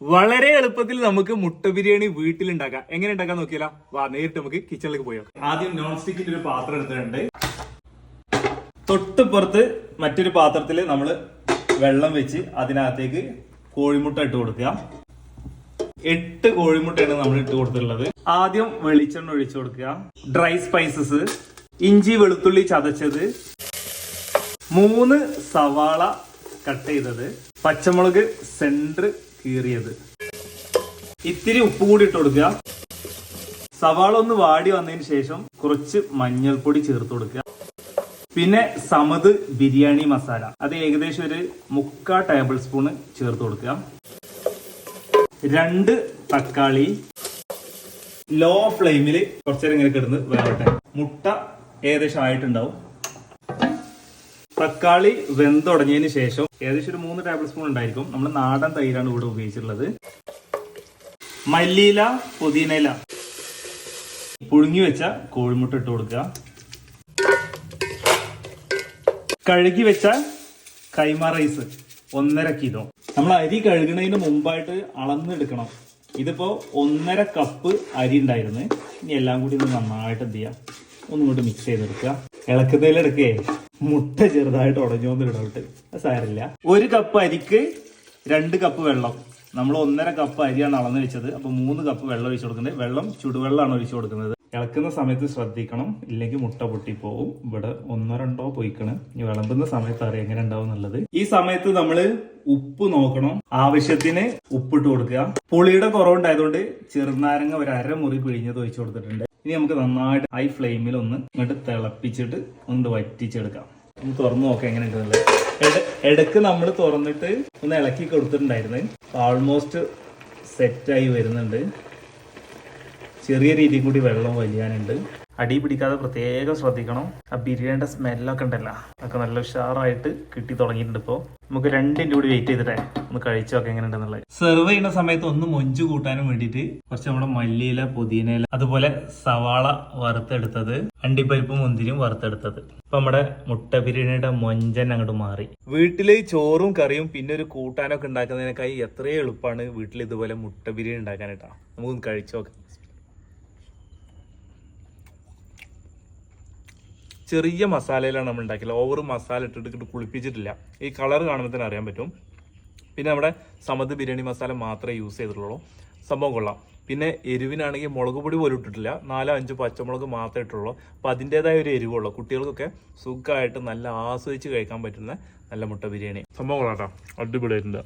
വളരെ എളുപ്പത്തിൽ നമുക്ക് മുട്ട ബിരിയാണി വീട്ടിൽ ഉണ്ടാക്കാം എങ്ങനെ ഉണ്ടാക്കാൻ നോക്കിയാലോ? വാ നേരിട്ട് നമുക്ക് കിച്ചണിലേക്ക് പോയോ ആദ്യം നോൺ സ്റ്റിക്കിന്റെ ഒരു പാത്രം എടുത്തിട്ടുണ്ട്. തൊട്ടുപുറത്ത് മറ്റൊരു പാത്രത്തിൽ നമ്മൾ വെള്ളം വെച്ച് അതിനകത്തേക്ക് കോഴിമുട്ട ഇട്ട് കൊടുക്കുക എട്ട് കോഴിമുട്ടയാണ് നമ്മൾ ഇട്ട് കൊടുത്തിട്ടുള്ളത്. ആദ്യം വെളിച്ചെണ്ണ ഒഴിച്ചു കൊടുക്കുക. ഡ്രൈ സ്പൈസസ് ഇഞ്ചി വെളുത്തുള്ളി ചതച്ചത്. മൂന്ന് സവാള കട്ട് ചെയ്തത്. പച്ചമുളക് സെന്റർ കീറിയത്. ഇത്തിരി ഉപ്പ് കൂടി ഇട്ട് കൊടുക്കുക. സവാള ഒന്ന് വാടി വന്നതിന് ശേഷം കുറച്ച് മഞ്ഞൾപ്പൊടി ചേർത്ത് കൊടുക്കുക. പിന്നെ സമത് ബിരിയാണി മസാല. അത് ഏകദേശം ഒരു മുക്കാ ടേബിൾ സ്പൂണ് ചേർത്ത് കൊടുക്കുക. രണ്ട് തക്കാളി. ലോ ഫ്ലെയിമിൽ കുറച്ചേരം ഇങ്ങനെ കിടന്ന് വേവട്ടെ. മുട്ട ഏകദേശം ആയിട്ടുണ്ടാവും. തക്കാളി വെന്തുടഞ്ഞതിന് ശേഷം ഏകദേശം ഒരു മൂന്ന് ടേബിൾ സ്പൂൺ ഉണ്ടായിരിക്കും. നമ്മൾ നാടൻ തൈരാണ് ഇവിടെ ഉപയോഗിച്ചിട്ടുള്ളത്. മല്ലിയില പുതിനയില. പുഴുങ്ങി വെച്ച കോഴിമുട്ട ഇട്ട് കൊടുക്കുക. കഴുകി വെച്ച കൈമ റൈസ് ഒന്നര കിലോ. നമ്മൾ അരി കഴുകുന്നതിന് മുമ്പായിട്ട് അളന്നെടുക്കണം. ഇതിപ്പോ ഒന്നര കപ്പ് അരി ഉണ്ടായിരുന്നു. ഇനി എല്ലാം കൂടി ഒന്ന് നന്നായിട്ട് എന്ത് ചെയ്യാം ഒന്നും കൂടി മിക്സ് ചെയ്തെടുക്കുക. ഇളക്കുന്നതിലെടുക്കേ. മുട്ട ചെറുതായിട്ട് ഉടഞ്ഞോന്ന് ഇടവിട്ട് അത് സാരില്ല ഒരു കപ്പ് അരിക്ക് രണ്ട് കപ്പ് വെള്ളം. നമ്മൾ ഒന്നര കപ്പ് അരിയാണ് അളന്ന് വെച്ചത്. അപ്പൊ മൂന്ന് കപ്പ് വെള്ളം ഒഴിച്ചു കൊടുക്കുന്നത് വെള്ളം ചുടുവെള്ളമാണ് ഒഴിച്ചു കൊടുക്കുന്നത്. ഇളക്കുന്ന സമയത്ത് ശ്രദ്ധിക്കണം. ഇല്ലെങ്കിൽ മുട്ട പൊട്ടിപ്പോവും. ഇവിടെ ഒന്നോ രണ്ടോ പൊയ്ക്കണ്. ഇനി വിളമ്പുന്ന സമയത്ത് അറിയാം എങ്ങനെ ഉണ്ടാവും എന്നുള്ളത്. ഈ സമയത്ത് നമ്മൾ ഉപ്പ് നോക്കണം. ആവശ്യത്തിന് ഉപ്പിട്ട് കൊടുക്കുക. പുളിയുടെ കുറവുണ്ടായതുകൊണ്ട് ചെറുനാരങ്ങ ഒരു അരമുറി പിഴിഞ്ഞത് ഒഴിച്ചു കൊടുത്തിട്ടുണ്ട്. ഇനി നമുക്ക് നന്നായിട്ട് ഹൈ ഫ്ലെയിമിൽ ഒന്ന് ഇങ്ങോട്ട് തിളപ്പിച്ചിട്ട് ഒന്ന് വറ്റിച്ചെടുക്കാം. ഒന്ന് തുറന്നു നോക്കാം എങ്ങനെ ഉണ്ടെന്നുള്ളത് ഇടയ്ക്ക് നമ്മൾ തുറന്നിട്ട് ഒന്ന് ഇളക്കി കൊടുത്തിട്ടുണ്ടായിരുന്നു. ആൾമോസ്റ്റ് സെറ്റായി വരുന്നുണ്ട്. ചെറിയ രീതിയിൽ കൂടി വെള്ളം വലിയാനുണ്ട്. അടി പിടിക്കാതെ പ്രത്യേകം ശ്രദ്ധിക്കണം. ആ ബിരിയാണിയുടെ സ്മെല്ലൊക്കെ ഉണ്ടല്ലോ. അതൊക്കെ നല്ല ഉഷാറായിട്ട് കിട്ടി തുടങ്ങിയിട്ടുണ്ട് ഇപ്പോൾ നമുക്ക് രണ്ടിന്റെ കൂടി വെയിറ്റ് ചെയ്തിട്ടേ. ഒന്ന് കഴിച്ചു നോക്കാം എങ്ങനെ ഉണ്ടെന്നുള്ളത് സെർവ് ചെയ്യുന്ന സമയത്ത് ഒന്ന് മൊഞ്ചു കൂട്ടാനും വേണ്ടിയിട്ട് കുറച്ച് നമ്മുടെ മല്ലിയില പുതിനയില അതുപോലെ സവാള വറുത്തെടുത്തത് അണ്ടിപ്പരിപ്പ് മുന്തിരിയും വറുത്തെടുത്തത്. ഇപ്പൊ നമ്മുടെ മുട്ട ബിരിയാണിയുടെ മൊഞ്ചൻ അങ്ങോട്ട് മാറി. വീട്ടിൽ ചോറും കറിയും പിന്നെ ഒരു കൂട്ടാനൊക്കെ ഉണ്ടാക്കുന്നതിനേക്കായി എത്രയോ എളുപ്പമാണ് വീട്ടിൽ ഇതുപോലെ മുട്ട ബിരിയാണി ഉണ്ടാക്കാനായിട്ടാ നമുക്കൊന്ന് കഴിച്ചു നോക്കാം. ചെറിയ മസാലയിലാണ് നമ്മൾ ഉണ്ടാക്കിയത്. ഓവർ മസാല ഇട്ടിട്ട് കുളിപ്പിച്ചിട്ടില്ല. ഈ കളർ കാണുമ്പോൾ തന്നെ അറിയാൻ പറ്റും. പിന്നെ നമ്മുടെ സമത് ബിരിയാണി മസാല മാത്രമേ യൂസ് ചെയ്തിട്ടുള്ളൂ. സംഭവം കൊള്ളാം. പിന്നെ എരിവിനാണെങ്കിൽ മുളക് പൊടി പോലും ഇട്ടിട്ടില്ല. നാലോ അഞ്ചോ പച്ചമുളക് മാത്രമേ ഇട്ടുള്ളൂ. അപ്പോൾ അതിന്റെതായ ഒരു എരിവുള്ളൂ. കുട്ടികൾക്കൊക്കെ സുഖമായിട്ട് നല്ല ആസ്വദിച്ച് കഴിക്കാൻ പറ്റുന്ന നല്ല മുട്ട ബിരിയാണി. സംഭവം കൊള്ളാം കേട്ടോ അടിപൊളിയായിട്ടുണ്ട്.